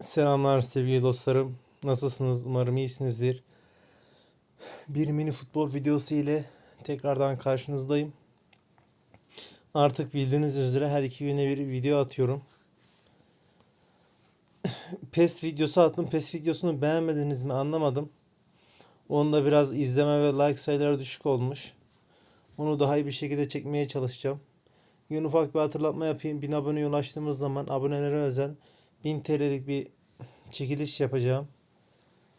Selamlar sevgili dostlarım. Nasılsınız? Umarım iyisinizdir. Bir mini futbol videosu ile tekrardan karşınızdayım. Artık bildiğiniz üzere her iki güne bir video atıyorum. PES videosu attım. PES videosunu beğenmediniz mi anlamadım. Onda biraz izleme ve like sayıları düşük olmuş. Onu daha iyi bir şekilde çekmeye çalışacağım. Bugün ufak bir hatırlatma yapayım. 1000 aboneye ulaştığımız zaman abonelere özel 1000 TL'lik bir çekiliş yapacağım.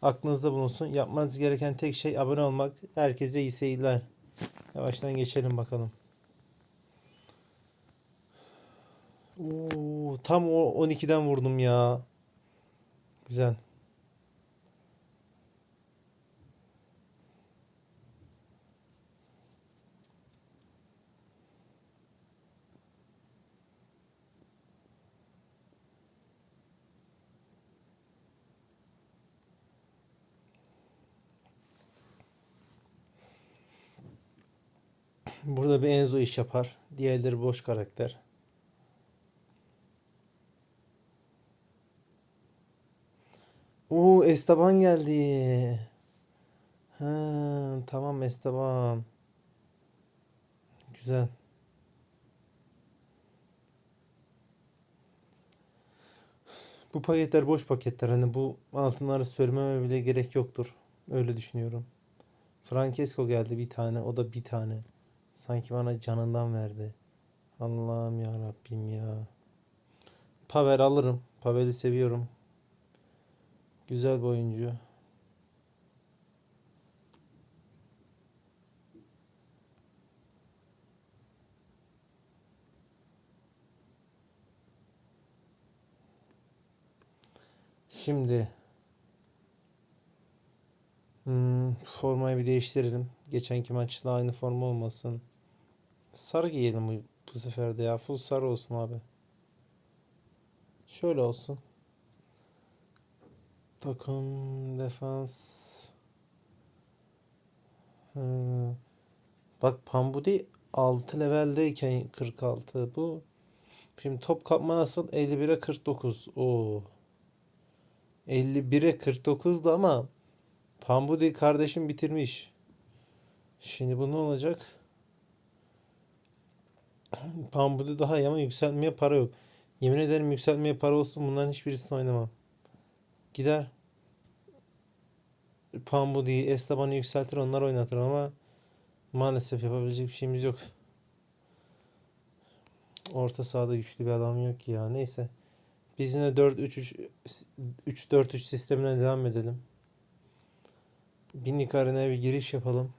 Aklınızda bulunsun. Yapmanız gereken tek şey abone olmak. Herkese iyi seyirler. Yavaştan geçelim bakalım. Oo, tam o 12'den vurdum ya. Güzel. Burada bir Enzo iş yapar. Diğerleri boş karakter. Oo Esteban geldi. Ha, tamam Esteban. Güzel. Bu paketler boş paketler. Hani bu altınları söylememe bile gerek yoktur. Öyle düşünüyorum. Francesco geldi bir tane. O da bir tane. Sanki bana canından verdi. Allah'ım ya Rabbim ya. Pavel alırım. Pavel'i seviyorum. Güzel bir oyuncu. Şimdi hmm, formayı bir değiştirelim. Geçenki maçla aynı forma olmasın. Sarı giyelim bu, bu sefer de ya. Full sarı olsun abi. Şöyle olsun. Takım defans. Hmm. Bak Pambudi 6 leveldeyken 46 bu. Şimdi top kapma nasıl? 51'e 49. Oo. 51'e 49'du ama Pambudi kardeşim bitirmiş. Şimdi bu ne olacak? Pambudi daha iyi ama yükseltmeye para yok. Yemin ederim yükseltmeye para olsun bunların hiçbirisini oynamam. Gider Pambudi'yi, Esteban'ı yükseltir onları oynatır ama maalesef yapabilecek bir şeyimiz yok. Orta sahada güçlü bir adam yok ki ya. Neyse. Biz yine 4-3-3 3-4-3 sistemine devam edelim. Binlik arenaya bir giriş yapalım.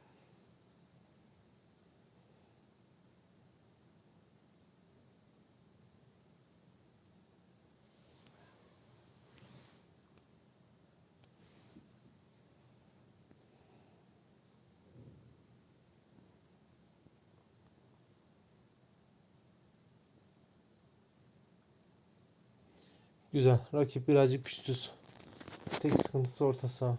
Güzel. Rakip birazcık güçsüz. Tek sıkıntısı orta saha.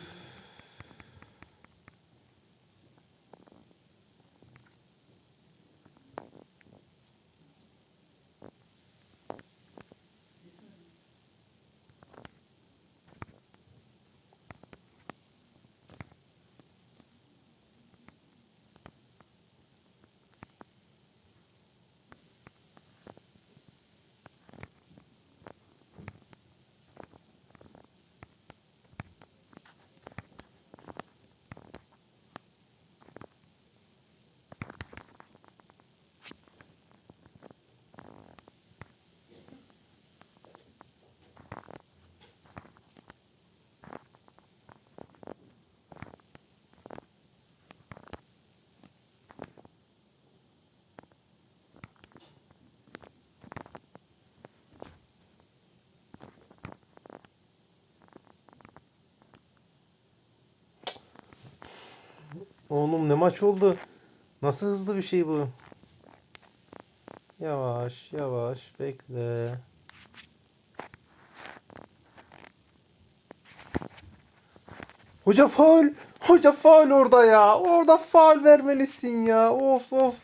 Oğlum ne maç oldu? Nasıl hızlı bir şey bu? Yavaş yavaş bekle. Hoca faul. Hoca faul orada ya. Orada faul vermelisin ya. Of of.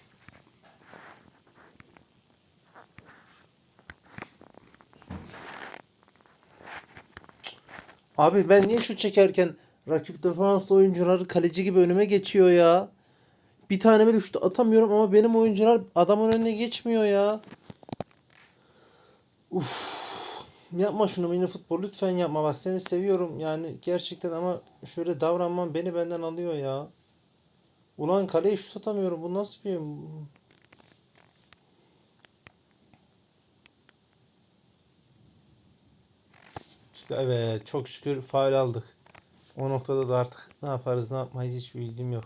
Abi ben niye şu çekerken rakip defans oyuncuları kaleci gibi önüme geçiyor ya. Bir tane bile şut atamıyorum ama benim oyuncular adamın önüne geçmiyor ya. Uf. Yapma şunu mini futbol lütfen yapma bak seni seviyorum yani gerçekten ama şöyle davranman beni benden alıyor ya. Ulan kaleye şut atamıyorum bu nasıl bir İşte evet çok şükür faul aldık. O noktada da artık ne yaparız ne yapmayız hiçbir bilgim yok.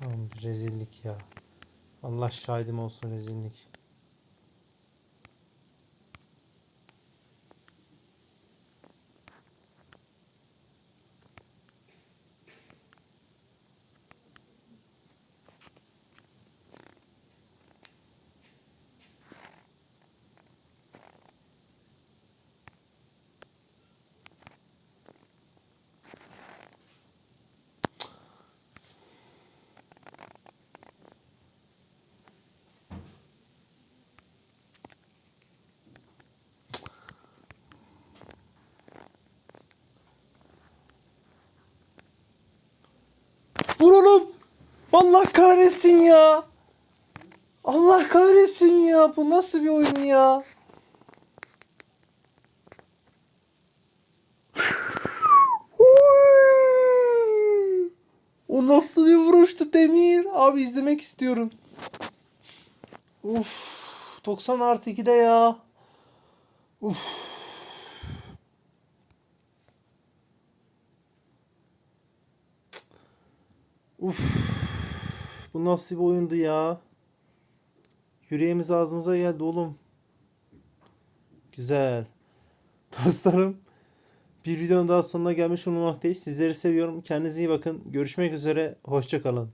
Aman rezillik ya. Allah şahidim olsun rezillik. Vur oğlum. Allah kahretsin ya. Allah kahretsin ya. Bu nasıl bir oyun ya? O nasıl bir vuruştu Demir? Abi izlemek istiyorum. Uf, 90 artı 2'de ya. Uf. Uf. Bu nasıl bir oyundu ya? Yüreğimiz ağzımıza geldi oğlum. Güzel. Dostlarım bir videonun daha sonuna gelmiş bulunmaktayız. Sizleri seviyorum. Kendinize iyi bakın. Görüşmek üzere. Hoşça kalın.